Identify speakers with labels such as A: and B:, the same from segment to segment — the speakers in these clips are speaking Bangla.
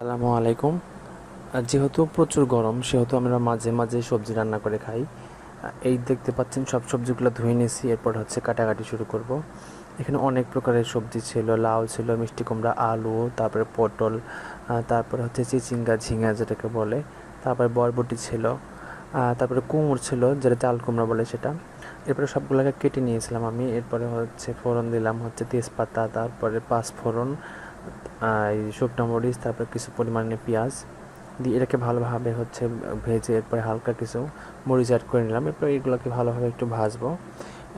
A: আসসালামু আলাইকুম। যেহেতু প্রচুর গরম, সেহেতু আমরা মাঝে মাঝে সবজি রান্না করে খাই। এই দেখতে পাচ্ছেন সব সবজিগুলো ধুয়ে নিয়েছি, এরপর হচ্ছে কাটাকাটি শুরু করব। এখানে অনেক প্রকারের সবজি ছিল, লাউ ছিল, মিষ্টি কুমড়া, আলু, তারপরে পটল তারপরে হচ্ছে চিচিঙ্গা, ঝিঙা যেটাকে বলে, তারপরে বরবটি ছিল তারপরে কুমড় ছিল, যেটা চাল কুমড়া বলে সেটা। এরপরে সবগুলোকে কেটে নিয়েছিলাম আমি, এরপরে হচ্ছে ফোড়ন দিলাম হচ্ছে তেজপাতা, তারপরে পাঁচ ফোড়ন শুকনো মরিচ, তারপর কিছু পরিমাণে পেঁয়াজ দিয়ে এটাকে ভালোভাবে হচ্ছে ভেজে এরপরে হালকা কিছু মরিচ অ্যাড করে নিলাম। এরপর এগুলোকে ভালোভাবে একটু ভাজবো।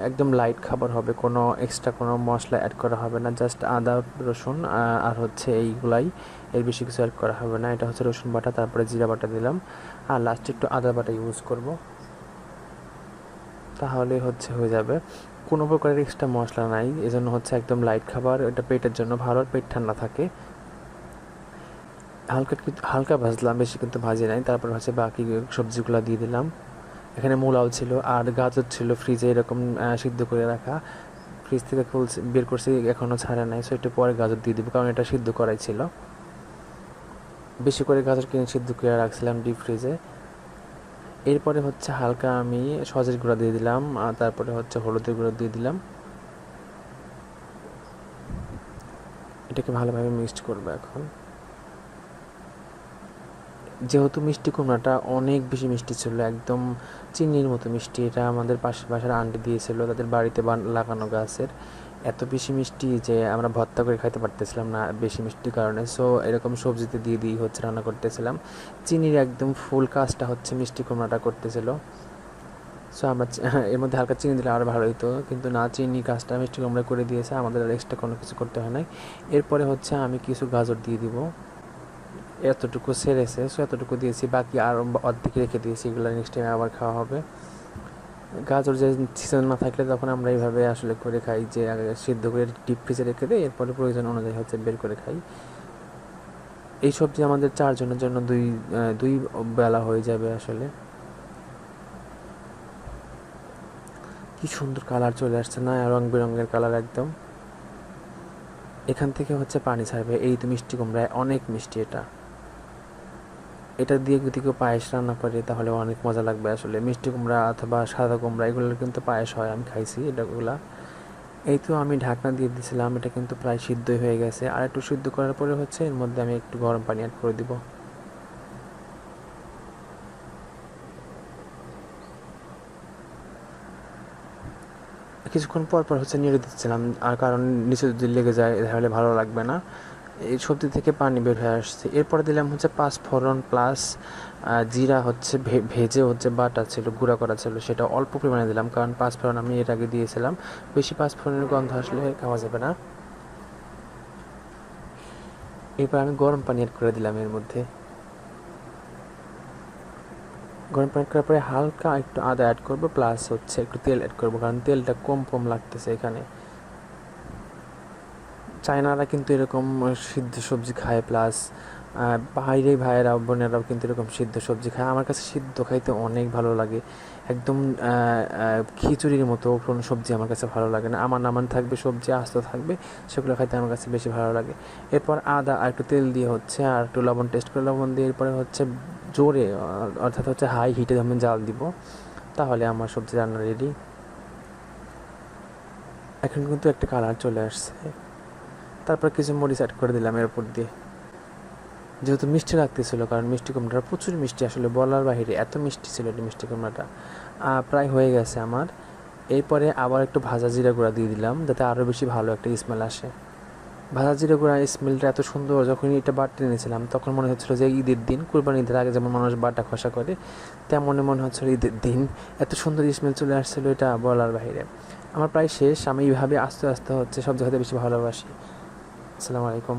A: একদম লাইট খাবার হবে, কোনো এক্সট্রা কোনো মশলা অ্যাড করা হবে না জাস্ট আদা, রসুন আর হচ্ছে এইগুলাই। এর বেশি কিছু অ্যাড করা হবে না। এটা হচ্ছে রসুন বাটা, তারপরে জিরা বাটা দিলাম। আর লাস্টে একটু আদা বাটা ইউজ করব। তাহলে হচ্ছে হয়ে যাবে। কোনো প্রকারের এক্সট্রা মশলা নাই। এজন্য হচ্ছে একদম লাইট খাবার, এটা পেটের জন্য ভালো পেট ঠান্ডা থাকে। হালকা হালকা ভাজলাম, বেশি কিন্তু ভাজি নাই। তারপর হচ্ছে বাকি সবজিগুলো দিয়ে দিলাম। এখানে মূলাও ছিল, আর গাজর ছিল ফ্রিজে এরকম সিদ্ধ করে রাখা। ফ্রিজ থেকে খুলছে, বের করছি এখনও ছাড়া নাই সো একটু পরে গাজর দিয়ে দিব, কারণ এটা সিদ্ধ করাই ছিল। বেশি করে গাজর কিনে সিদ্ধ করে রাখছিলাম ডিপ ফ্রিজে এরপরে হচ্ছে হালকা আমি সজের গুঁড়া দিয়ে দিলাম, আর তারপরে হচ্ছে হলুদের গুঁড়ো দিয়ে দিলাম। এটাকে ভালোভাবে মিক্সড করব এখন। যেহেতু মিষ্টি কুমড়াটা অনেক বেশি মিষ্টি ছিল, একদম চিনির মতো মিষ্টি, এটা আমাদের পাশের বাসার আন্টি দিয়েছিল, তাদের বাড়িতে লাগানো গাছের। এত বেশি মিষ্টি যে আমরা ভর্তা করে খাইতে পারতেছিলাম না বেশি মিষ্টির কারণে। সো এরকম সবজিতে দিয়ে দিয়ে হচ্ছে রান্না করতেছিলাম। চিনির একদম ফুল কাজটা হচ্ছে মিষ্টি কুমড়াটা করতেছিল। সো আমরা এর মধ্যে হালকা চিনি দিলে আরও ভালো হতো কিন্তু না, চিনি কাজটা মিষ্টি কুমড়া করে দিয়েছে। আমাদের আর এক্সট্রা কোনো কিছু করতে হয় নাই। এরপরে হচ্ছে আমি কিছু গাজর দিয়ে দিব। এতটুকু সেরেছে। সো এতটুকু দিয়েছি। বাকি আর অর্ধেক রেখে দিয়েছি। এগুলো নেক্সট টাইম আবার খাওয়া হবে। গাজর যে সিজন না থাকলে তখন আমরা এইভাবে আসলে করে খাই যে, আগে সিদ্ধ করে ডিপ ফ্রিজে রেখে দিই এরপরে প্রয়োজন অনুযায়ী হচ্ছে বের করে খাই। এই সবজি আমাদের চারজনের জন্য দুই দুই বেলা হয়ে যাবে আসলে। কি সুন্দর কালার চলে আসছে না, রং বেরঙের কালার একদম। এখান থেকে হচ্ছে পানি ছাড়বে, এই তো মিষ্টি কুমড়ায়, অনেক মিষ্টি এটা। এটা দিয়ে যদি কেউ পায়েস রান্না করে, তাহলে অনেক মজা লাগবে আসলে। মিষ্টি কুমড়া অথবা সাদা কুমড়া, এগুলোর কিন্তু পায়েস হয়, আমি খাইছি এটাগুলা এই তো আমি ঢাকনা দিয়ে দিয়েছিলাম এটা কিন্তু প্রায় সিদ্ধই হয়ে গেছে। আর একটু সিদ্ধ করার পরে হচ্ছে, এর মধ্যে আমি একটু গরম পানি অ্যাড করে দিব। কিছুক্ষণ পর পর হচ্ছে নেড়ে দিচ্ছিলাম, আর কারণ নিচে যদি লেগে যায়, তাহলে ভালো লাগবে না। এই সবজি থেকে পানি বের হয়ে আসছে। এরপরে দিলাম হচ্ছে পাঁচ ফোড়ন প্লাস জিরা হচ্ছে ভেজে হচ্ছে বাটা ছিল, গুঁড়া করা ছিল, সেটা অল্প পরিমাণে দিলাম, কারণ পাঁচ ফোড়ন আমি এর আগে দিয়েছিলাম। বেশি পাঁচ ফোড়নের গন্ধ আসলে খাওয়া যাবে না। এরপর আমি গরম পানি অ্যাড করে দিলাম এর মধ্যে। গরম পানি করার পরে হালকা একটু আদা অ্যাড করব প্লাস হচ্ছে একটু তেল অ্যাড করব, কারণ তেলটা কম কম লাগতেছে এখানে। চায়নারা কিন্তু এরকম সিদ্ধ সবজি খায় প্লাস বাইরে ভাইয়েরা, বোনেরাও কিন্তু এরকম সিদ্ধ সবজি খায়। আমার কাছে সিদ্ধ খাইতে অনেক ভালো লাগে। একদম খিচুড়ির মতো কোনো সবজি আমার কাছে ভালো লাগে না। আমার নামান থাকবে সবজি, আস্ত থাকবে, সেগুলো খাইতে আমার কাছে বেশি ভালো লাগে। এরপর আদা আর একটু তেল দিয়ে হচ্ছে, আর একটু লবণ, টেস্ট করে লবণ দিয়ে এরপরে হচ্ছে জোরে অর্থাৎ হচ্ছে হাই হিটে আমি জাল দিব। তাহলে আমার সবজি রান্না রেডি এখন কিন্তু একটা কালার চলে আসছে। তারপর কিছু মরিচ অ্যাড করে দিলাম এর উপর দিয়ে। যেহেতু মিষ্টি লাগতেছিল, কারণ মিষ্টি কুমড়াটা প্রচুর মিষ্টি, আসলে বলার বাহিরে এত মিষ্টি ছিল এই মিষ্টি কুমড়াটা। প্রায় হয়ে গেছে আমার। এরপরে আবার একটু ভাজা জিরা গুঁড়া দিয়ে দিলাম, যাতে আরও বেশি ভালো একটা স্মেল আসে। ভাজা জিরা গুঁড়া স্মেলটা এত সুন্দর যখন এটা বাটতে নিয়েছিলাম তখন মনে হচ্ছিল যে ঈদের দিন, কুরবানি ঈদের আগে যেমন মানুষ বাটা খসা করে, তেমনই মনে হচ্ছিল ঈদের দিন। এত সুন্দর স্মেল চলে আসছিল এটা বলার বাইরে আমার প্রায় শেষ, আমি এইভাবে আস্তে আস্তে হচ্ছে সব জায়গাতে বেশি ভালোবাসি। আসসালামু আলাইকুম।